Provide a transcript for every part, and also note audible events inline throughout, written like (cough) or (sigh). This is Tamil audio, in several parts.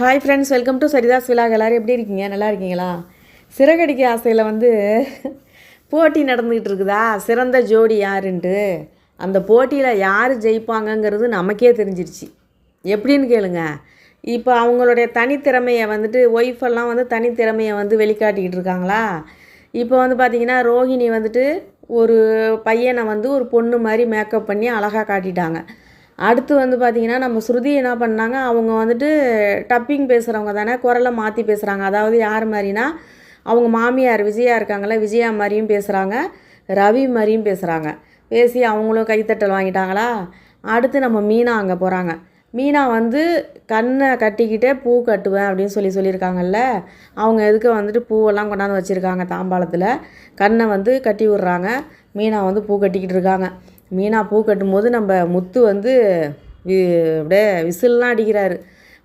Hi friends welcome to Saritha's vlog எல்லோரும் எப்படி இருக்கீங்க? நல்லா இருக்கீங்களா? சிறகடிக்க ஆசையில் வந்து போட்டி நடந்துக்கிட்டு இருக்குதா? சிறந்த ஜோடி யாருன்ட்டு. அந்த போட்டியில் யார் ஜெயிப்பாங்கங்கிறது நமக்கே தெரிஞ்சிருச்சு. எப்படின்னு கேளுங்க. இப்போ அவங்களுடைய தனித்திறமையை வந்துட்டு ஒய்ஃபெல்லாம் வந்து தனித்திறமையை வந்து வெளிக்காட்டிக்கிட்டு இருக்காங்களா? இப்போ வந்து பார்த்திங்கன்னா ரோஹிணி வந்துட்டு ஒரு பையனை வந்து ஒரு பொண்ணு மாதிரி மேக்கப் பண்ணி அழகாக காட்டிட்டாங்க. அடுத்து வந்து பார்த்திங்கன்னா நம்ம ஸ்ருதி என்ன பண்ணாங்க? அவங்க வந்துட்டு டப்பிங் பேசுகிறவங்க தானே குரலை மாற்றி பேசுகிறாங்க அதாவது யார் மாதிரினா அவங்க மாமியார் விஜயா இருக்காங்களே விஜயா மாதிரியும் பேசுகிறாங்க ரவி மாதிரியும் பேசுகிறாங்க பேசி அவங்களும் கைத்தட்டல் வாங்கிட்டாங்களா? அடுத்து நம்ம மீனா அங்கே போகிறாங்க மீனா வந்து கண்ணை கட்டிக்கிட்டே பூ கட்டுவேன் அப்படின்னு சொல்லி சொல்லியிருக்காங்கல்ல அவங்க எதுக்கு வந்துட்டு பூவெல்லாம் கொண்டாந்து வச்சுருக்காங்க தாம்பாளத்தில். கண்ணை வந்து கட்டி விட்றாங்க. மீனா வந்து பூ கட்டிக்கிட்டு இருக்காங்க. மீனா பூ கட்டும்போது நம்ம முத்து வந்து வி- அப்படியே விசில்லாம் அடிக்கிறாரு.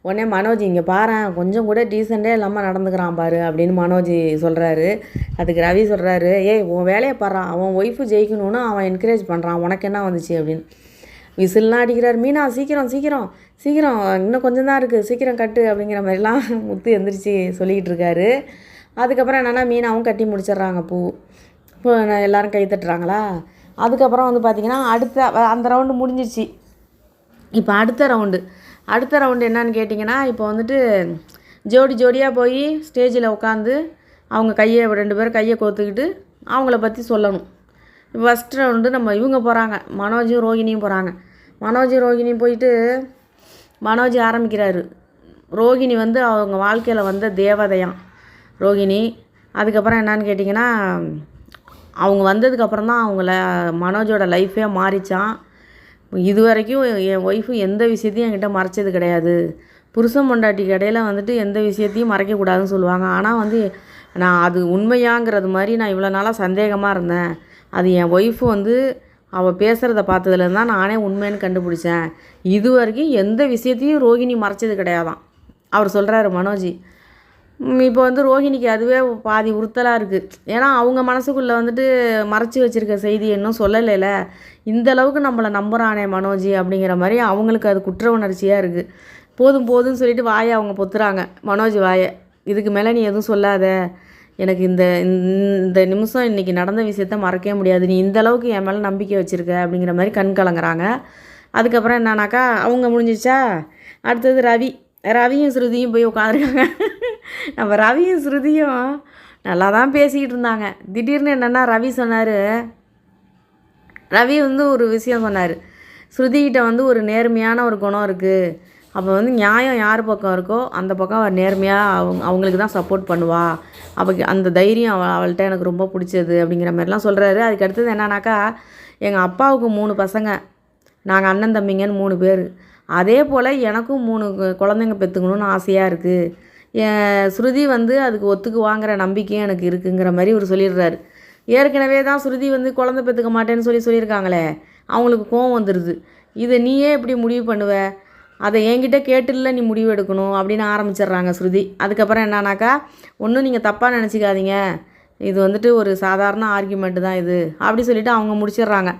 உடனே மனோஜ் இங்கே பாரேன் கொஞ்சம் கூட டீசெண்டே இல்லாமல் நடந்துக்கிறான் பாரு அப்படின்னு மனோஜ் சொல்கிறாரு அதுக்கு ரவி சொல்கிறாரு ஏய் உன் வேலையை பாடுறான் அவன் ஒய்ஃபு ஜெயிக்கணும்னு அவன் என்கரேஜ் பண்ணுறான் உனக்கு என்ன வந்துச்சு? அப்படின்னு. விசில்லாம் அடிக்கிறார் மீனா சீக்கிரம் சீக்கிரம் சீக்கிரம் இன்னும் கொஞ்சம் தான் இருக்குது சீக்கிரம் கட்டு அப்படிங்கிற மாதிரிலாம் முத்து எந்திரிச்சு சொல்லிக்கிட்டு இருக்காரு. அதுக்கப்புறம் என்னென்னா மீனாவும் கட்டி முடிச்சிடுறாங்க பூ. இப்போ எல்லோரும் எல்லாரும் கை தட்டுறாங்களா? அதுக்கப்புறம் வந்து பார்த்திங்கன்னா அடுத்த அந்த ரவுண்டு முடிஞ்சிருச்சு. இப்போ அடுத்த ரவுண்டு அடுத்த ரவுண்டு என்னன்னு கேட்டிங்கன்னா இப்போ வந்துட்டு ஜோடி ஜோடியாக போய் ஸ்டேஜில் உட்காந்து அவங்க கையை ரெண்டு பேரும் கையை கோத்துக்கிட்டு அவங்கள பற்றி சொல்லணும். ஃபஸ்ட் ரவுண்டு நம்ம இவங்க போகிறாங்க மனோஜும் ரோகிணியும் போகிறாங்க மனோஜும் ரோகிணியும் போயிட்டு மனோஜ் ஆரம்பிக்கிறாரு. ரோகிணி வந்து அவங்க வாழ்க்கையில் வந்த தேவதையான் ரோகிணி அதுக்கப்புறம் என்னான்னு கேட்டிங்கன்னா அவங்க வந்ததுக்கப்புறம் தான் அவங்கள மனோஜோட லைஃபே மாறிச்சான். இது வரைக்கும் என் ஒய்ஃபு எந்த விஷயத்தையும் என்கிட்ட மறைச்சது கிடையாது. புருஷன் பொண்டாட்டிக்கு இடையில வந்துட்டு எந்த விஷயத்தையும் மறைக்கக்கூடாதுன்னு சொல்லுவாங்க. ஆனால் வந்து நான் அது உண்மையாங்கிறது மாதிரி நான் இவ்வளோ நாளாக சந்தேகமாக இருந்தேன். அது என் ஒய்ஃபு வந்து அவள் பேசுகிறத பார்த்ததுலேருந்து தான் நானே உண்மைன்னு கண்டுபிடிச்சேன். இது வரைக்கும் எந்த விஷயத்தையும் ரோகிணி மறைச்சது கிடையாதான். அவர் சொல்கிறாரு மனோஜி இப்போ வந்து ரோஹிணிக்கு அதுவே பாதி உறுத்தலாக இருக்குது ஏன்னா அவங்க மனசுக்குள்ளே வந்துட்டு மறைச்சி வச்சுருக்க செய்தி இன்னும் சொல்லலைல. இந்த அளவுக்கு நம்மளை நம்புகிறானே மனோஜி அப்படிங்கிற மாதிரி அவங்களுக்கு அது குற்ற உணர்ச்சியாக இருக்குது போதும் போதும்னு சொல்லிட்டு வாயை அவங்க பொத்துறாங்க. மனோஜ் வாயை இதுக்கு மேலே நீ எதுவும் சொல்லாத. எனக்கு இந்த இந்த நிமிஷம் இன்றைக்கி நடந்த விஷயத்த மறக்கவே முடியாது. நீ இந்த அளவுக்கு என் மேலே நம்பிக்கை வச்சுருக்க அப்படிங்கிற மாதிரி கண் கலங்குறாங்க. அதுக்கப்புறம் என்னன்னாக்கா அவங்க முடிஞ்சிச்சா? அடுத்தது ரவி. ரவியும் ஸ்ருதியும் போய் உட்காந்துருக்காங்க. நம்ம ரவியும் ஸ்ருதியும் நல்லா தான் பேசிக்கிட்டு இருந்தாங்க. திடீர்னு என்னென்னா ரவி சொன்னார் ரவி வந்து ஒரு விஷயம் சொன்னார். ஸ்ருதிகிட்ட வந்து ஒரு நேர்மையான ஒரு குணம் இருக்குது அப்போ வந்து நியாயம் யார் பக்கம் இருக்கோ அந்த பக்கம் அவள் நேர்மையாக அவங்க அவங்களுக்கு தான் சப்போர்ட் பண்ணுவா. அப்போ அந்த தைரியம் அவ அவள்கிட்ட எனக்கு ரொம்ப பிடிச்சது அப்படிங்கிற மாதிரிலாம் சொல்கிறாரு அதுக்கு அடுத்தது என்னன்னாக்கா எங்கள் அப்பாவுக்கு மூணு பசங்க. நாங்கள் அண்ணன் தம்பிங்கன்னு மூணு பேர். அதே போல் எனக்கும் மூணு குழந்தைங்க பெற்றுக்கணும்னு ஆசையாக இருக்குது ஸ்ருதி வந்து அதுக்கு ஒத்துக்கு வாங்குற நம்பிக்கையும் எனக்கு இருக்குங்கிற மாதிரி இவர் சொல்லிடுறாரு. ஏற்கனவே தான் ஸ்ருதி வந்து குழந்தை பெற்றுக்க மாட்டேன்னு சொல்லி சொல்லியிருக்காங்களே அவங்களுக்கு கோவம் வந்துடுது இதை நீயே எப்படி முடிவு பண்ணுவ? அதை என்கிட்ட கேட்டுல நீ முடிவு எடுக்கணும் அப்படின்னு ஆரம்பிச்சிடுறாங்க ஸ்ருதி. அதுக்கப்புறம் என்னன்னாக்கா ஒன்றும் நீங்கள் தப்பாக நினச்சிக்காதீங்க. இது வந்துட்டு ஒரு சாதாரண ஆர்கியூமெண்ட்டு தான் இது. அப்படி சொல்லிவிட்டு அவங்க முடிச்சிடுறாங்க.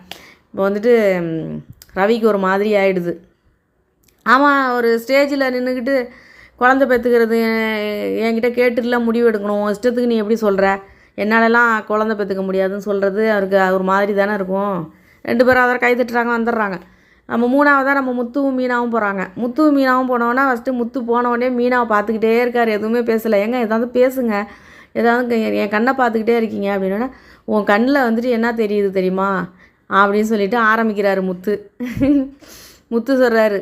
இப்போ வந்துட்டு ரவிக்கு ஒரு மாதிரி ஆகிடுது ஆமாம் ஒரு ஸ்டேஜில் நின்றுக்கிட்டு குழந்த பெற்றுக்கிறது என்கிட்ட கேட்டுல முடிவு எடுக்கணும். இஷ்டத்துக்கு நீ எப்படி சொல்கிற என்னாலலாம் குழந்த பெற்றுக்க முடியாதுன்னு சொல்கிறது அவருக்கு ஒரு மாதிரி தானே இருக்கும். ரெண்டு பேரும் அதை கை தட்டுறாங்க வந்துடுறாங்க. நம்ம மூணாவதாக நம்ம முத்துவும் மீனாவும் போகிறாங்க முத்துவும் மீனாவும் போனோன்னா ஃபஸ்ட்டு முத்து போனவொடனே மீனாவை பார்த்துக்கிட்டே இருக்கார். எதுவுமே பேசலை. ஏங்க ஏதாவது பேசுங்க. ஏதாவது என் கண்ணை பார்த்துக்கிட்டே இருக்கீங்க அப்படின்னா உன் கண்ணில் வந்துட்டு என்ன தெரியுது தெரியுமா? அப்படின்னு சொல்லிட்டு ஆரம்பிக்கிறாரு முத்து. முத்து சொல்கிறாரு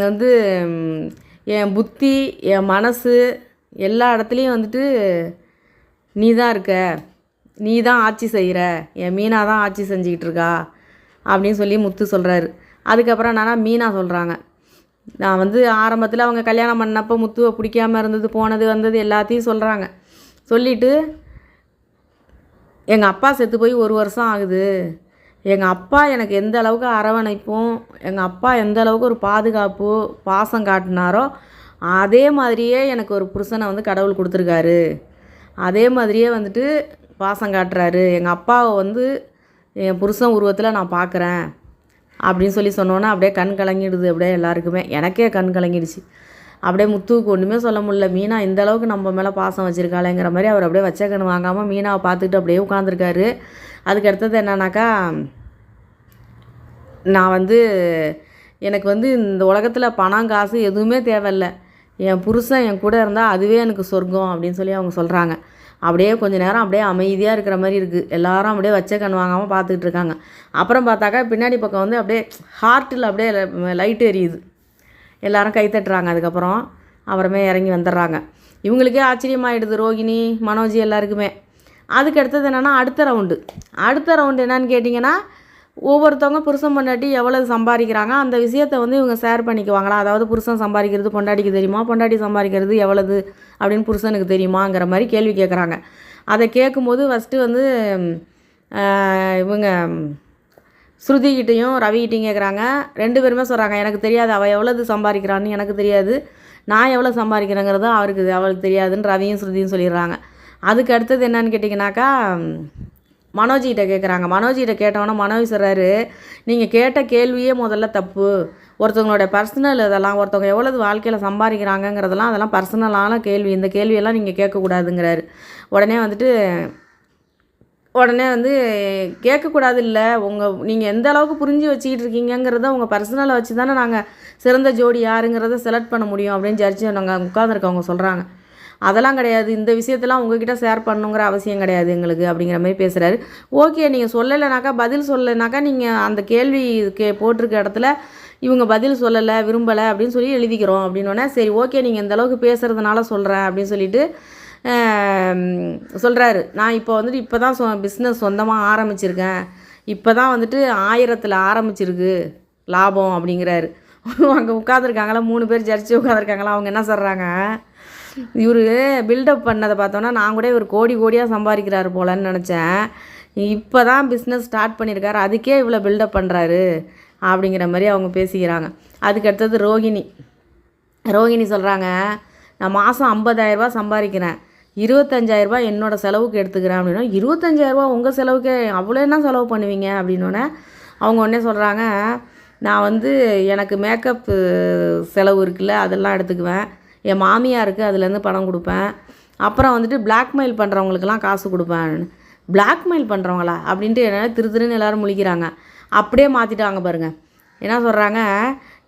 வந்து என் புத்தி என் மனசு எல்லா இடத்துலையும் வந்துட்டு நீ தான் இருக்க. நீ தான் ஆட்சி செய்கிற என் மீனா தான் ஆட்சி செஞ்சுக்கிட்டு இருக்கா அப்படின்னு சொல்லி முத்து சொல்கிறாரு அதுக்கப்புறம் என்னன்னா மீனா சொல்கிறாங்க நான் வந்து ஆரம்பத்தில் அவங்க கல்யாணம் பண்ணப்போ முத்துவை பிடிக்காம இருந்தது போனது வந்தது எல்லாத்தையும் சொல்கிறாங்க சொல்லிவிட்டு எங்கள் அப்பா செத்து போய் ஒரு வருஷம் ஆகுது. எங்கள் அப்பா எனக்கு எந்த அளவுக்கு அரவணைப்பும் எங்கள் அப்பா எந்த அளவுக்கு ஒரு பாதுகாப்பு பாசம் காட்டினாரோ அதே மாதிரியே எனக்கு ஒரு புருஷனை வந்து கடவுள் கொடுத்துருக்காரு. அதே மாதிரியே வந்துட்டு பாசம் காட்டுறாரு. எங்கள் அப்பாவை வந்து என் புருஷன் உருவத்தில் நான் பார்க்குறேன் அப்படின்னு சொல்லி சொன்னோன்னே அப்படியே கண் கலங்கிடுது அப்படியே எல்லாருக்குமே. எனக்கே கண் கலங்கிடுச்சு. அப்படியே முத்துவுக்கு ஒன்றுமே சொல்ல முடியல. மீனா இந்த அளவுக்கு நம்ம மேலே பாசம் வச்சுருக்காளேங்கிற மாதிரி அவர் அப்படியே வச்ச கண் வாங்காமல் மீனாவை பார்த்துக்கிட்டு அப்படியே உட்காந்துருக்காரு அதுக்கு அடுத்தது என்னன்னாக்கா நான் வந்து எனக்கு வந்து இந்த உலகத்தில் பணம் காசு எதுவுமே தேவையில்ல. என் புருஷன் என் கூட இருந்தால் அதுவே எனக்கு சொர்க்கம் அப்படின்னு சொல்லி அவங்க சொல்கிறாங்க அப்படியே கொஞ்சம் நேரம் அப்படியே அமைதியாக இருக்கிற மாதிரி இருக்குது எல்லாரும் அப்படியே வச்ச கண் வாங்காமல் பார்த்துக்கிட்டு இருக்காங்க. அப்புறம் பார்த்தாக்கா பின்னாடி பக்கம் வந்து அப்படியே ஹார்ட்டில் அப்படியே லைட் எரியுது. எல்லாரும் கை தட்டுறாங்க. அதுக்கப்புறம் அப்புறமே இறங்கி வந்துடுறாங்க. இவங்களுக்கே ஆச்சரியமாயிடுது. ரோகிணி மனோஜி எல்லாருக்குமே. அதுக்கு அடுத்தது என்னென்னா அடுத்த ரவுண்டு அடுத்த ரவுண்டு என்னன்னு கேட்டிங்கன்னா ஒவ்வொருத்தவங்க புருஷன் பொண்டாட்டி எவ்வளவு சம்பாதிக்கிறாங்க அந்த விஷயத்தை வந்து இவங்க ஷேர் பண்ணிக்குவாங்களா? அதாவது புருஷன் சம்பாதிக்கிறது பொண்டாட்டிக்கு தெரியுமா? பொண்டாட்டி சம்பாதிக்கிறது எவ்வளவு அப்படின்னு புருஷனுக்கு தெரியுமாங்கிற மாதிரி கேள்வி கேட்குறாங்க அதை கேட்கும்போது ஃபஸ்ட்டு வந்து இவங்க ஸ்ருதிக்கிட்டையும் ரவிக்கிட்டையும் கேட்குறாங்க ரெண்டு பேருமே சொல்கிறாங்க எனக்கு தெரியாது அவள் எவ்வளவு சம்பாதிக்கிறான்னு எனக்கு தெரியாது. நான் எவ்வளோ சம்பாதிக்கிறேங்கிறதும் அவருக்கு அவளுக்கு தெரியாதுன்னு ரவியும் ஸ்ருதியும் சொல்லிடுறாங்க. அதுக்கு அடுத்தது என்னன்னு கேட்டிங்கனாக்கா மனோஜிகிட்ட கேட்குறாங்க மனோஜிகிட்ட கேட்டவொன்னே மனோஜ் சொல்கிறாரு நீங்கள் கேட்ட கேள்வியே முதல்ல தப்பு. ஒருத்தவங்களோட பர்சனல் இதெல்லாம் ஒருத்தவங்க எவ்வளவு வாழ்க்கையில் சம்பாதிக்கிறாங்கங்கிறதெல்லாம் அதெல்லாம் பர்சனலான கேள்வி. இந்த கேள்வியெல்லாம் நீங்கள் கேட்கக்கூடாதுங்கிறாரு. உடனே வந்துட்டு உடனே வந்து கேட்கக்கூடாது இல்லை உங்கள் நீங்கள் எந்த அளவுக்கு புரிஞ்சு வச்சுக்கிட்டு இருக்கீங்கங்கிறத உங்கள் பர்சனலை வச்சு தானே நாங்கள் சிறந்த ஜோடி யாருங்கிறத செலக்ட் பண்ண முடியும். அப்படின்னு ஜட்ஜி நாங்கள் உட்காந்துருக்கவங்க சொல்கிறாங்க அதெல்லாம் கிடையாது. இந்த விஷயத்தெல்லாம் உங்ககிட்ட ஷேர் பண்ணுங்கிற அவசியம் கிடையாது எங்களுக்கு அப்படிங்கிற மாதிரி பேசுகிறாரு ஓகே நீங்கள் சொல்லலைனாக்கா பதில் சொல்லலைனாக்கா நீங்கள் அந்த கேள்வி கே போட்டிருக்க இடத்துல இவங்க பதில் சொல்லலை விரும்பலை அப்படின்னு சொல்லி எழுதிக்கிறோம் அப்படின்னோடனே சரி ஓகே நீங்கள் இந்த அளவுக்கு பேசுகிறதுனால சொல்கிறேன் அப்படின்னு சொல்லிட்டு சொல்கிறாரு நான் இப்போ வந்துட்டு இப்போ தான் சொ பிஸ்னஸ் சொந்தமாக ஆரம்பிச்சிருக்கேன். இப்போ தான் வந்துட்டு ஆயிரத்தில் ஆரம்பிச்சிருக்கு லாபம் அப்படிங்கிறாரு. (laughs) அங்கே உட்காந்துருக்காங்களா மூணு பேர் ஜரிச்சு உட்காந்துருக்காங்களா அவங்க என்ன சொல்கிறாங்க இவர் பில்டப் பண்ணதை பார்த்தோன்னா நான் கூட இவர் கோடி கோடியாக சம்பாதிக்கிறாரு போலன்னு நினச்சேன். இப்போ தான் பிஸ்னஸ் ஸ்டார்ட் பண்ணியிருக்காரு அதுக்கே இவ்வளோ பில்டப் பண்ணுறாரு அப்படிங்கிற மாதிரி அவங்க பேசிக்கிறாங்க. அதுக்கு அடுத்தது ரோகிணி. ரோகிணி சொல்கிறாங்க நான் மாதம் ஐம்பதாயிரரூபா சம்பாதிக்கிறேன். இருபத்தஞ்சாயிரரூபா என்னோட செலவுக்கு எடுத்துக்கிறேன். அப்படின்னா இருபத்தஞ்சாயிரரூபா உங்கள் செலவுக்கு அவ்வளோ என்ன செலவு பண்ணுவீங்க? அப்படின்னோடனே அவங்க உடனே சொல்கிறாங்க நான் வந்து எனக்கு மேக்கப் செலவு இருக்குல்ல அதெல்லாம் எடுத்துக்குவேன். என் மாமியாருக்கு அதுலேருந்து பணம் கொடுப்பேன். அப்புறம் வந்துட்டு பிளாக்மெயில் பண்ணுறவங்களுக்கெல்லாம் காசு கொடுப்பேன். பிளாக்மெயில் பண்ணுறவங்களா அப்படின்ட்டு என்ன திரு திருன்னு எல்லோரும் முழிக்கிறாங்க. அப்படியே மாற்றிட்டாங்க பாருங்கள் என்ன சொல்கிறாங்க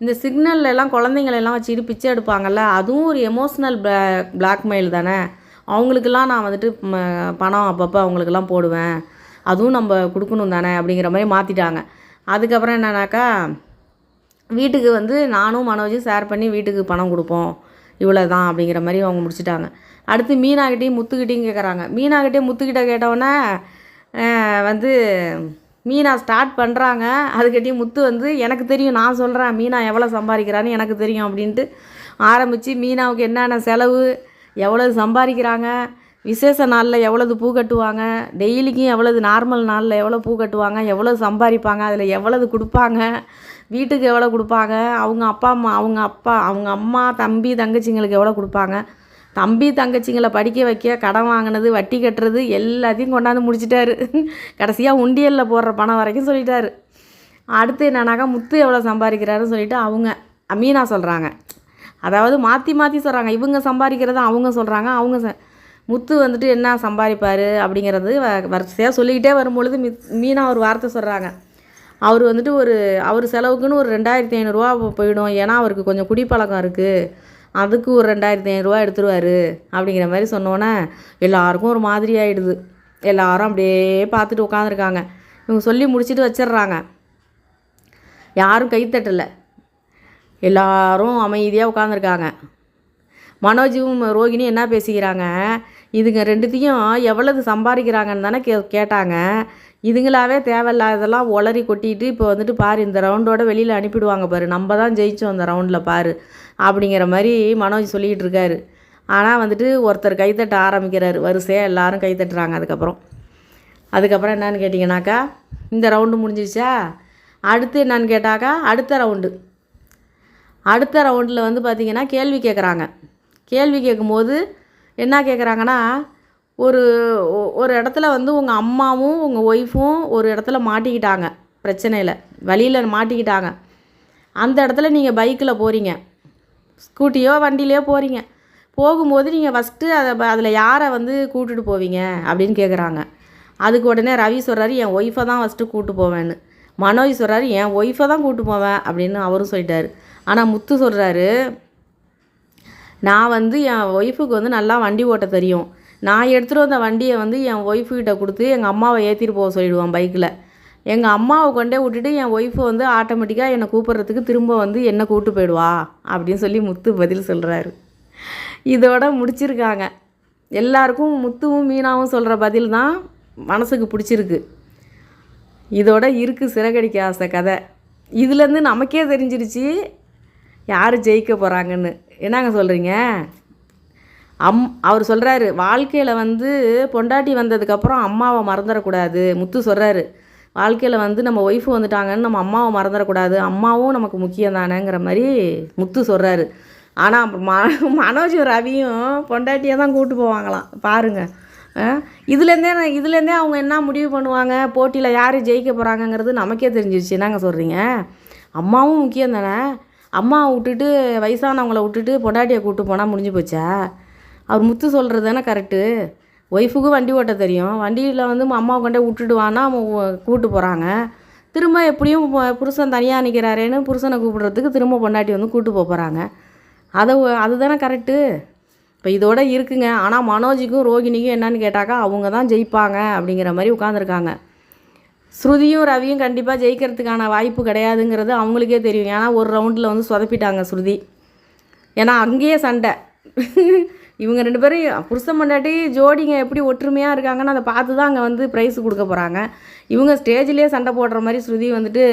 இந்த சிக்னல்ல எல்லாம் குழந்தைங்கள எல்லாம் வச்சுக்கிட்டு பிச்சை எடுப்பாங்கல்ல அதுவும் ஒரு எமோஷ்னல் பிளா பிளாக்மெயில் தானே. அவங்களுக்கெல்லாம் நான் வந்துட்டு பணம் அப்பப்போ அவங்களுக்கெல்லாம் போடுவேன். அதுவும் நம்ம கொடுக்கணும் தானே அப்படிங்கிற மாதிரி மாற்றிட்டாங்க அதுக்கப்புறம் என்னன்னாக்கா வீட்டுக்கு வந்து நானும் மனோஜும் ஷேர் பண்ணி வீட்டுக்கு பணம் கொடுப்போம். இவ்வளோ தான் அப்படிங்கிற மாதிரி அவங்க முடிச்சிட்டாங்க. அடுத்து மீனாகிட்டையும் முத்துக்கிட்டையும் கேட்குறாங்க மீனாகிட்டே முத்துக்கிட்ட கேட்டவுடனே வந்து மீனா ஸ்டார்ட் பண்ணுறாங்க அதுக்கிட்டையும் முத்து வந்து எனக்கு தெரியும் நான் சொல்கிறேன் மீனா எவ்வளோ சம்பாதிக்கிறான்னு எனக்கு தெரியும் அப்படின்ட்டு ஆரம்பித்து மீனாவுக்கு என்னென்ன செலவு எவ்வளவு சம்பாதிக்கிறாங்க விசேஷ நாளில் எவ்வளவு பூ கட்டுவாங்க டெய்லிக்கும் எவ்வளவு நார்மல் நாளில் எவ்வளோ பூ கட்டுவாங்க எவ்வளோ சம்பாதிப்பாங்க அதில் எவ்வளவு கொடுப்பாங்க வீட்டுக்கு எவ்வளோ கொடுப்பாங்க? அவங்க அப்பா அம்மா அவங்க அப்பா அவங்க அம்மா தம்பி தங்கச்சிங்களுக்கு எவ்வளோ கொடுப்பாங்க? தம்பி தங்கச்சிங்களை படிக்க வைக்க கடன் வாங்கினது வட்டி கட்டுறது எல்லாத்தையும் கொண்டாந்து முடிச்சிட்டாரு. கடைசியாக உண்டியலில் போடுற பணம் வரைக்கும் சொல்லிட்டாரு. அடுத்து என்னன்னாக்கா முத்து எவ்வளோ சம்பாதிக்கிறாருன்னு சொல்லிட்டு அவங்க மீனா சொல்கிறாங்க அதாவது மாற்றி மாற்றி சொல்கிறாங்க இவங்க சம்பாதிக்கிறத அவங்க சொல்கிறாங்க அவங்க ச முத்து வந்துட்டு என்ன சம்பாதிப்பார் அப்படிங்கிறது வ வரிசையாக சொல்லிக்கிட்டே வரும்பொழுது மி மீனா ஒரு வார்த்தை சொல்கிறாங்க அவர் வந்துட்டு ஒரு அவர் செலவுக்குன்னு ஒரு ரெண்டாயிரத்தி ஐநூறுரூவா போயிடும். ஏன்னா அவருக்கு கொஞ்சம் குடிப்பழக்கம் இருக்குது அதுக்கு ஒரு ரெண்டாயிரத்தி ஐநூறுரூவா எடுத்துருவாரு அப்படிங்கிற மாதிரி சொன்னோன்னே எல்லாருக்கும் ஒரு மாதிரி ஆகிடுது எல்லாரும் அப்படியே பார்த்துட்டு உட்காந்துருக்காங்க இவங்க சொல்லி முடிச்சுட்டு வச்சிடுறாங்க யாரும் கைத்தட்டலை எல்லாரும் அமைதியாக உட்காந்துருக்காங்க மனோஜும் ரோகிணியும் என்ன பேசிக்கிறாங்க? இதுங்க ரெண்டுத்தையும் எவ்வளவு சம்பாதிக்கிறாங்கன்னு தானே கே கேட்டாங்க. இதுங்களாவே தேவையில்லாததெல்லாம் ஒளரி கொட்டிட்டு இப்போ வந்துட்டு பாரு இந்த ரவுண்டோட வெளியில் அனுப்பிடுவாங்க பாரு. நம்ம தான் ஜெயித்தோம் அந்த ரவுண்டில் பாரு அப்படிங்கிற மாதிரி மனோஜ் சொல்லிக்கிட்டு இருக்காரு. ஆனால் வந்துட்டு ஒருத்தர் கைத்தட்ட ஆரம்பிக்கிறாரு. வரிசையாக எல்லாரும் கைத்தட்டுறாங்க அதுக்கப்புறம். அதுக்கப்புறம் என்னன்னு கேட்டிங்கனாக்கா இந்த ரவுண்டு முடிஞ்சிடுச்சா அடுத்து என்னன்னு கேட்டாக்கா அடுத்த ரவுண்டு அடுத்த ரவுண்டில் வந்து பார்த்திங்கன்னா கேள்வி கேட்குறாங்க கேள்வி கேட்கும்போது என்ன கேட்குறாங்கன்னா ஒரு ஒ- ஒரு இடத்துல வந்து உங்கள் அம்மாவும் உங்கள் ஒய்ஃபும் ஒரு இடத்துல மாட்டிக்கிட்டாங்க பிரச்சனையில். வழியில் மாட்டிக்கிட்டாங்க. அந்த இடத்துல நீங்கள் பைக்கில் போகிறீங்க ஸ்கூட்டியோ வண்டியிலையோ போகிறீங்க போகும்போது நீங்கள் ஃபஸ்ட்டு அதை அதில் யாரை வந்து கூட்டுட்டு போவீங்க அப்படின்னு கேட்குறாங்க அதுக்கு உடனே ரவி சொல்கிறாரு என் ஒய்ஃபை தான் ஃபஸ்ட்டு கூட்டு போவேன்னு. மனோஜ் சொல்கிறாரு என் ஒய்ஃபை தான் கூட்டு போவேன் அப்படின்னு அவரும் சொல்லிட்டாரு. ஆனால் முத்து சொல்கிறாரு நான் வந்து என் ஒய்ஃபுக்கு வந்து நல்லா வண்டி ஓட்ட தெரியும். நான் எடுத்துகிட்டு வந்த வண்டியை வந்து என் ஒய்ஃபுக்கிட்ட கொடுத்து எங்கள் அம்மாவை ஏற்றிட்டு போக சொல்லிடுவான் பைக்கில் எங்கள் அம்மாவை கொண்டே விட்டுட்டு என் ஒய்ஃபு வந்து ஆட்டோமேட்டிக்காக என்னை கூப்பிட்றதுக்கு திரும்ப வந்து என்னை கூப்பிட்டு போயிடுவா? அப்படின்னு சொல்லி முத்து பதில் சொல்கிறாரு இதோட முடிச்சிருக்காங்க. எல்லாருக்கும் முத்துவும் மீனாவும் சொல்கிற பதில் தான் மனசுக்கு பிடிச்சிருக்கு. இதோட இருக்குது சிறகடிக்க ஆசை கதை. இதுலேருந்து நமக்கே தெரிஞ்சிருச்சு யார் ஜெயிக்க போகிறாங்கன்னு என்னங்க சொல்கிறீங்க அம் அவர் சொல்கிறாரு வாழ்க்கையில் வந்து பொண்டாட்டி வந்ததுக்கப்புறம் அம்மாவை மறந்துடக்கூடாது. முத்து சொல்கிறாரு வாழ்க்கையில் வந்து நம்ம ஒய்ஃபு வந்துட்டாங்கன்னு நம்ம அம்மாவை மறந்துடக்கூடாது. அம்மாவும் நமக்கு முக்கியம் தானேங்கிற மாதிரி முத்து சொல்கிறாரு ஆனால் ம மனோஜ் ரவியும் பொண்டாட்டியை தான் கூட்டு போவாங்களாம். பாருங்கள் இதுலேருந்தே நான் இதுலேருந்தே அவங்க என்ன முடிவு பண்ணுவாங்க? போட்டியில் யார் ஜெயிக்க போகிறாங்கங்கிறது நமக்கே தெரிஞ்சிருச்சு. என்னங்க சொல்கிறீங்க அம்மாவும் முக்கியம் தானே? அம்மாவை விட்டுட்டு வயசானவங்கள விட்டுட்டு பொண்டாட்டியை கூப்பிட்டு போனால் முடிஞ்சு போச்சா? அவர் முத்து சொல்கிறது தானே கரெக்டு ஒய்ஃபுக்கும் வண்டி ஓட்ட தெரியும். வண்டியில் வந்து அம்மாவை கொண்டே விட்டுட்டு வானா போகிறாங்க திரும்ப எப்படியும் புருஷன் தனியாக நிற்கிறாரேன்னு புருஷனை கூப்பிடுறதுக்கு திரும்ப பொண்டாட்டி வந்து கூப்பிட்டு போகிறாங்க அதை அதுதானே கரெக்டு இப்போ இதோட இருக்குங்க. ஆனால் மனோஜிக்கும் ரோகிணிக்கும் என்னன்னு கேட்டாக்கா அவங்க தான் ஜெயிப்பாங்க அப்படிங்கிற மாதிரி உட்காந்துருக்காங்க ஸ்ருதியும் ரவியும் கண்டிப்பாக ஜெயிக்கிறதுக்கான வாய்ப்பு கிடையாதுங்கிறது அவங்களுக்கே தெரியும். ஏன்னா ஒரு ரவுண்டில் வந்து சொதப்பிட்டாங்க ஸ்ருதி. ஏன்னா அங்கேயே சண்டை. (laughs) இவங்க ரெண்டு பேரும் புருஷன் பண்ணாட்டி ஜோடிங்க எப்படி ஒற்றுமையாக இருக்காங்கன்னு அதை பார்த்து தான் அங்கே வந்து ப்ரைஸ் கொடுக்க போகிறாங்க இவங்க ஸ்டேஜ்லேயே சண்டை போடுற மாதிரி ஸ்ருதி வந்துட்டு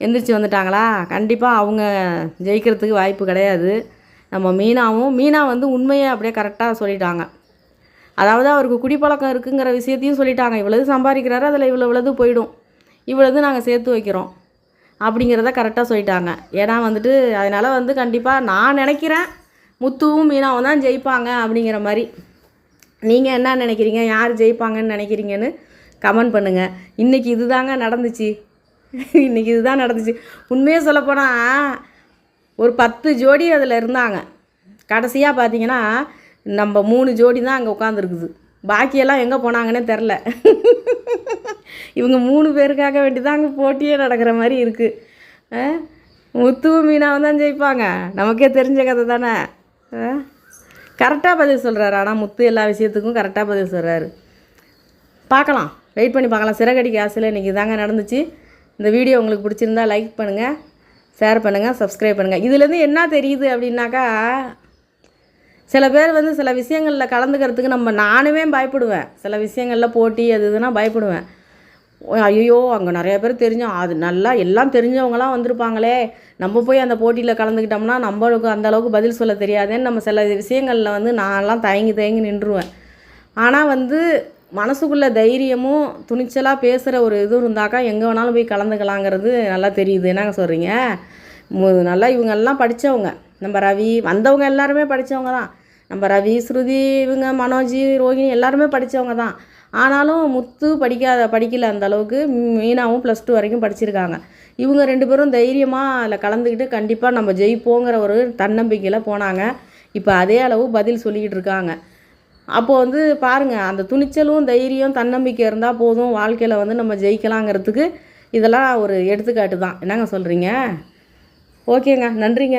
எந்திரிச்சு வந்துட்டாங்களா? கண்டிப்பாக அவங்க ஜெயிக்கிறதுக்கு வாய்ப்பு கிடையாது. நம்ம மீனாவும் மீனா வந்து உண்மையை அப்படியே கரெக்டாக சொல்லிட்டாங்க. அதாவது அவருக்கு குடிப்பழக்கம் இருக்குங்கிற விஷயத்தையும் சொல்லிட்டாங்க. இவ்வளவு சம்பாதிக்கிறாரு அதில் இவ்வளோ இவ்வளவு போயிடும். இவ்வளவு நாங்கள் சேர்த்து வைக்கிறோம். அப்படிங்கிறத கரெக்டாக சொல்லிட்டாங்க. ஏன்னா வந்துட்டு அதனால் வந்து கண்டிப்பாக நான் நினைக்கிறேன் முத்துவும் மீனாவும் தான் ஜெயிப்பாங்க அப்படிங்கிற மாதிரி. நீங்கள் என்ன நினைக்கிறீங்க? யார் ஜெயிப்பாங்கன்னு நினைக்கிறீங்கன்னு கமெண்ட் பண்ணுங்கள் இன்றைக்கி இதுதாங்க நடந்துச்சு. இன்றைக்கி இதுதான் நடந்துச்சு. உண்மையாக சொல்லப்போனால் ஒரு பத்து ஜோடி அதில் இருந்தாங்க. கடைசியாக பார்த்தீங்கன்னா நம்ம மூணு ஜோடி தான் அங்கே உட்காந்துருக்குது பாக்கியெல்லாம் எங்கே போனாங்கன்னே தெரில இவங்க மூணு பேருக்காக வேண்டி தான் அங்கே போட்டியே நடக்கிற மாதிரி இருக்குது முத்துவும் மீனாவும் தான் ஜெயிப்பாங்க. நமக்கே தெரிஞ்ச கதை தானே. கரெக்டாக பதில் சொல்கிறாரு ஆனால் முத்து எல்லா விஷயத்துக்கும் கரெக்டாக பதில் சொல்கிறாரு பார்க்கலாம். வெயிட் பண்ணி பார்க்கலாம். சிறகடிக்கு ஆசையில் இன்றைக்கி தாங்க நடந்துச்சு. இந்த வீடியோ உங்களுக்கு பிடிச்சிருந்தா லைக் பண்ணுங்கள் ஷேர் பண்ணுங்கள் சப்ஸ்கிரைப் பண்ணுங்கள் இதுலேருந்து என்ன தெரியுது அப்படின்னாக்கா சில பேர் வந்து சில விஷயங்களில் கலந்துக்கிறதுக்கு நம்ம நானுமே பயப்படுவேன். சில விஷயங்களில் போட்டி அது இதுனா பயப்படுவேன். ஐயோ அங்கே நிறைய பேர் தெரிஞ்சோம். அது நல்லா எல்லாம் தெரிஞ்சவங்களாம் வந்திருப்பாங்களே. நம்ம போய் அந்த போட்டியில் கலந்துக்கிட்டோம்னா நம்மளுக்கு அந்தளவுக்கு பதில் சொல்ல தெரியாதேன்னு நம்ம சில விஷயங்களில் வந்து நான்லாம் தயங்கி தயங்கி நின்றுவேன். ஆனால் வந்து மனசுக்குள்ளே தைரியமும் துணிச்சலாக பேசுகிற ஒரு இது இருந்தாக்கா எங்கே வேணாலும் போய் கலந்துக்கலாங்கிறது நல்லா தெரியுது. என்னங்க சொல்கிறீங்க நல்லா இவங்கெல்லாம் படித்தவங்க நம்ம ரவி வந்தவங்க எல்லாருமே படித்தவங்க தான். நம்ம ரவி ஸ்ருதி இவங்க மனோஜ் ரோஹிணி எல்லாருமே படித்தவங்க தான். ஆனாலும் முத்து படிக்காத படிக்கல அந்த அளவுக்கு மீனாவும் ப்ளஸ் டூ வரைக்கும் படிச்சிருக்காங்க. இவங்க ரெண்டு பேரும் தைரியமாக அதில் கலந்துக்கிட்டு கண்டிப்பாக நம்ம ஜெயிப்போங்கிற ஒரு தன்னம்பிக்கையில் போனாங்க. இப்போ அதே அளவு பதில் சொல்லிக்கிட்டு இருக்காங்க. அப்போது வந்து பாருங்கள் அந்த துணிச்சலும் தைரியம் தன்னம்பிக்கை இருந்தால் போதும். வாழ்க்கையில் வந்து நம்ம ஜெயிக்கலாங்கிறதுக்கு இதெல்லாம் ஒரு எடுத்துக்காட்டு தான் என்னங்க சொல்கிறீங்க ஓகேங்க நன்றிங்க.